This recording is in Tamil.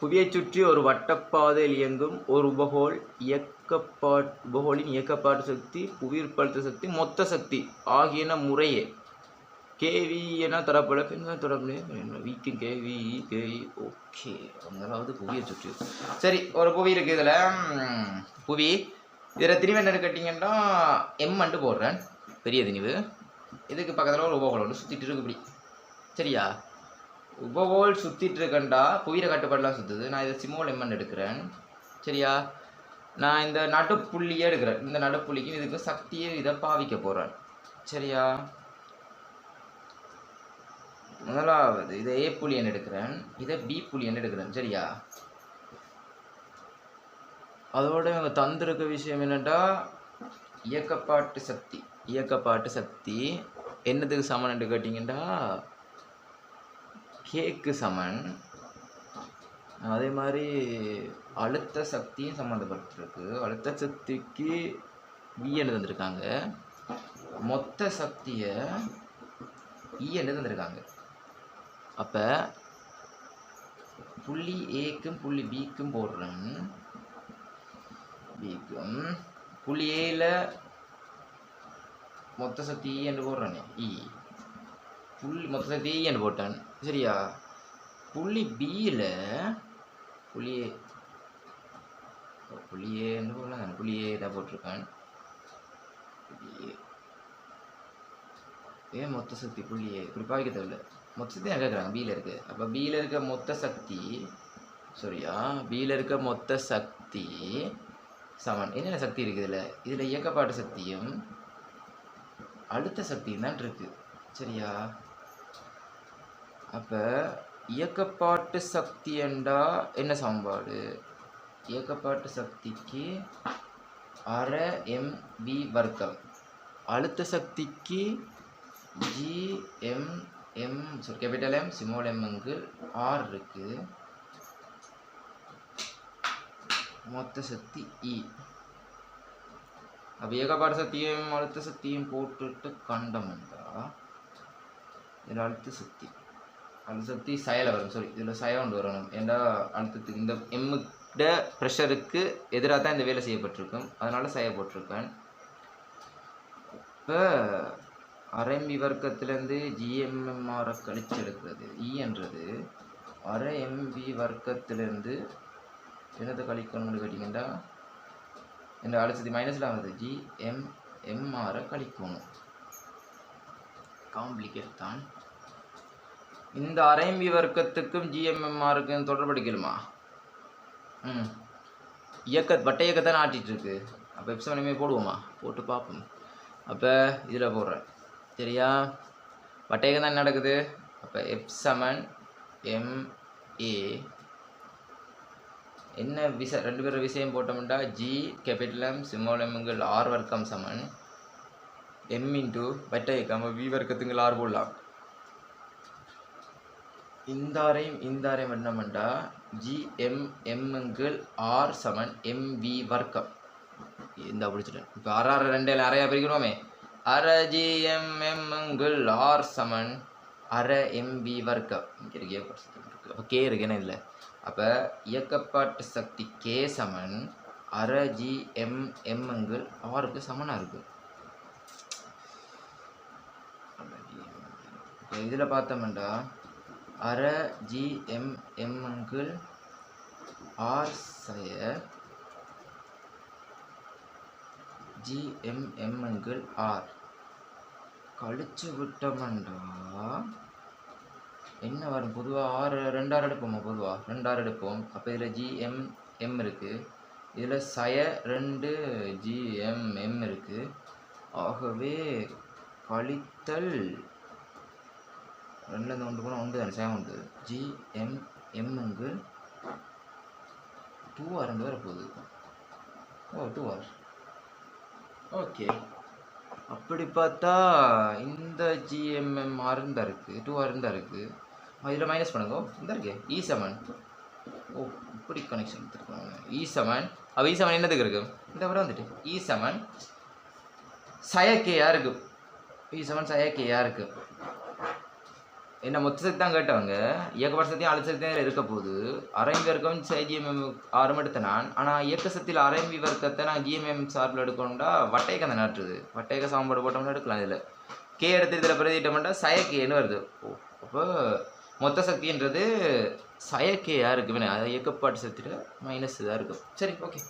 புவியைச் சுற்றி ஒரு வட்டப்பாதையில் இயங்கும் ஒரு உபகோல் இயக்கப்பாட் உபகோலின் இயக்கப்பாட்டு சக்தி புவி சக்தி மொத்த சக்தி ஆகியன முறையே. கேவி என தரப்பட பின்னர் தொடர்புடைய வீக்கு கேவி கேவி ஓகே அதாவது புவியை சுற்றி சரி ஒரு புவி இருக்குது இதில். புவி. இதில் திரும்ப என்ன கேட்டிங்கன்னா எம் அண்டு போடுறேன். பெரிய திணிவு. இதுக்கு பக்கத்தில் ஒரு உபகோலம் ஒன்று சுற்றிட்டு இருக்கு இப்படி. சரியா? உபவோல் சுற்றிட்டு இருக்கண்டா புவியில கட்டுப்பாடெலாம் சுற்றுது நான் இதை சிமோல் எம்என் எடுக்கிறேன். சரியா? நான் இந்த நடுப்புள்ளியே எடுக்கிறேன். இந்த நடுப்புள்ளிக்கு இதுக்கு சக்தியை இதை பாவிக்க போகிறேன் சரியா? முதலாவது இதை ஏ புள்ளியன் எடுக்கிறேன். இதை பி புள்ளியன் எடுக்கிறேன். சரியா? அதோட இவங்க தந்திருக்க விஷயம் என்னென்னா இயக்கப்பாட்டு சக்தி. இயக்கப்பாட்டு சக்தி. என்னதுக்கு சமன்ட்டு கேட்டிங்கன்னா கேக்கு சமன். அதே மாதிரி அழுத்த சக்தியும் சம்மந்தப்பட்டிருக்கு. அழுத்த சக்திக்கு e வி என்று தந்திருக்காங்க. மொத்த சக்தியை இ e என்று தந்திருக்காங்க. அப்போ புள்ளி ஏக்கும் புள்ளி பிக்கும் போடுறேன் பிக்கும் புள்ளி ஏல மொத்த சக்தி இ என்று போடுறேன் இ புள்ளி மொத்த சக்தி இ என்று போட்டேன். சரியா? புள்ளி பியில் புள்ளியே புள்ளியே என்ன போடலாம். புள்ளி ஏ தான் போட்டிருக்கேன். ஏன் மொத்த சக்தி புள்ளியே இப்படி பாய்க்க தேவையில்ல. மொத்த சக்தி எங்கே இருக்கிறாங்க பியில் இருக்குது அப்போ பியில் இருக்க மொத்த சக்தி சரியா? பியில் இருக்க மொத்த சக்தி சமன். என்னென்ன சக்தி இருக்குது இதில்? இதில் இயக்கப்பாட்டு சக்தியும் அழுத்த சக்தியும் தான் இருக்குது சரியா? அப்போ இயக்கப்பாட்டு சக்தி என்றா என்ன சமன்பாடு? இயக்கப்பாட்டு சக்திக்கு அரை எம் வி வர்க்கம். அழுத்த சக்திக்கு G M M sorry capital M small எம்முக்கு R இருக்குது மொத்த சக்தி e. இ அப்போ ஏகப்பாடு சக்தியும் அழுத்த சக்தியும் போட்டுட்டு கண்டமெண்டா இதில் அழுத்த சக்தி அழுத்த சக்தி சயலை வரும். சாரி இதில் சய ஒன்று வரணும். ஏன்னா அழுத்தத்துக்கு இந்த எம்முட ப்ரெஷருக்கு எதிராக தான் இந்த வேலை செய்யப்பட்டிருக்கும். அதனால் சய போட்டிருக்கேன். இப்போ அரைம்பி வர்க்கத்திலேருந்து ஜிஎம்எம்ஆரை கழிச்செடுக்கிறது. எடுக்கிறது இ என்றது அரை எம்பி வர்க்கத்திலேருந்து என்னத்தை கழிக்கணும்னு கேட்டிங்கன்னா இந்த அழுத்தத்தி மைனஸில் ஆகுது ஜி எம் எம்ஆரை கழிக்கணும். காம்ப்ளிகேட் தான். இந்த அரைம்பி வர்க்கத்துக்கும் ஜிஎம்எம்ஆருக்கும் தொடர்படிக்கலுமா ம். இயக்க வட்ட இயக்கத்தானே ஆட்டிகிட்ருக்கு அப்போ எப்ஸ் எப்சமனமே போடுவோமா? போட்டு பார்ப்போம். அப்போ இதில் போடுறேன். சரியா? வட்ட இயக்கம் தான் என்ன நடக்குது? அப்போ எப் சமன் என்ன விச ரெண்டு பேரும் விஷயம் போட்டோம்டா? ஜி கேபிட்டலம் சிம்மோலமுங்கள் ஆர் வர்க்கம் சமன். எம் இன்ட்டு வட்ட இயக்கம் வி வர்க்கத்துங்கள் ஆர் போடலாம். இந்தாரையும் இந்தாரையும் என்னமெண்டா? ஜி எம் எம்ங்கள் ஆர் சமன் எம் வி வர்க்கம். இந்த பிடிச்சிட்டேன். இப்போ ஆறு ஆறு ரெண்டு அறையா பிரிக்கிறோமே அரை ஜி எம் எம்ங்கள் ஆர் சமன் அரை எம் வி வர்க்கம். இங்கே இருக்கே அப்போ கே இருக்குன்னு இல்லை. அப்போ இயக்கப்பாட்டு சக்தி கே சமன் அரை ஜி எம் எம்ங்கள் ஆருக்கு சமனாக இருக்குது இதில் பார்த்தோம்டா அரை ஜி எம் எம்முங்கள் ஆர் சய ஜி எம் ஆர். கழிச்சு விட்டமண்டா என்ன வரும்? பொதுவாக ஆறு ரெண்டாறு எடுப்போமா? பொதுவாக ரெண்டாறு எடுப்போம். அப்போ இதில் ஜிஎம்எம் எம் இருக்குது இதில் சய ரெண்டு ஜிஎம்எம் எம் இருக்குது ஆகவே கழித்தல் ரெண்டுலேருந்து ஒன்று போனால் ஒன்று தானே சேவன் உண்டு. ஜி எம் எம்முங்கு டூ ஆர் ரெண்டு வரப்போகுது ஓ டூ ஆர் ஓகே அப்படி பார்த்தா இந்த ஜிஎம்எம் ஆர் இருக்குது டூ ஆர் இருந்தா இருக்குது இதில் மைனஸ் பண்ணுங்க. இந்த இருக்கே இ செவன் ஓ இப்படி கனெக்ஷன் எடுத்துருக்காங்க. E இ செவன் அப்போ இ e செவன் என்னதுக்கு இருக்கு? இந்த விட வந்துட்டு. E இ செவன் சயக்கேயா இருக்குது இ செவன் சயக்கேயா இருக்குது என்ன மொத்த சக்தி தான் கேட்டவங்க. இயக்கப்பாட்டு சக்தியும் அழுத்த சக்தியும் இருக்க போகுது. அரைம்பி வர்க்கம் ஜிஎம்எம் ஆரம் எடுத்த நான். ஆனால் இயக்க சக்தியில் அரைம்பி வர்க்கத்தை நான் ஜிஎம்எம் சார்பில் எடுக்கணும்டா வட்டையக்க அந்த நாட்டுது. வட்டையக்க சாம்பாடு போட்டோம்னா எடுக்கலாம் இதில். கே எடுத்து இதில் பிரதிட்டோம்னா சயக்கேன்னு வருது. அப்போ மொத்த சக்தின்றது சயக்கேயாக இருக்குது இயக்கப்பாட்டு சக்தியில் மைனஸ் இதாக இருக்கும். சரி ஓகே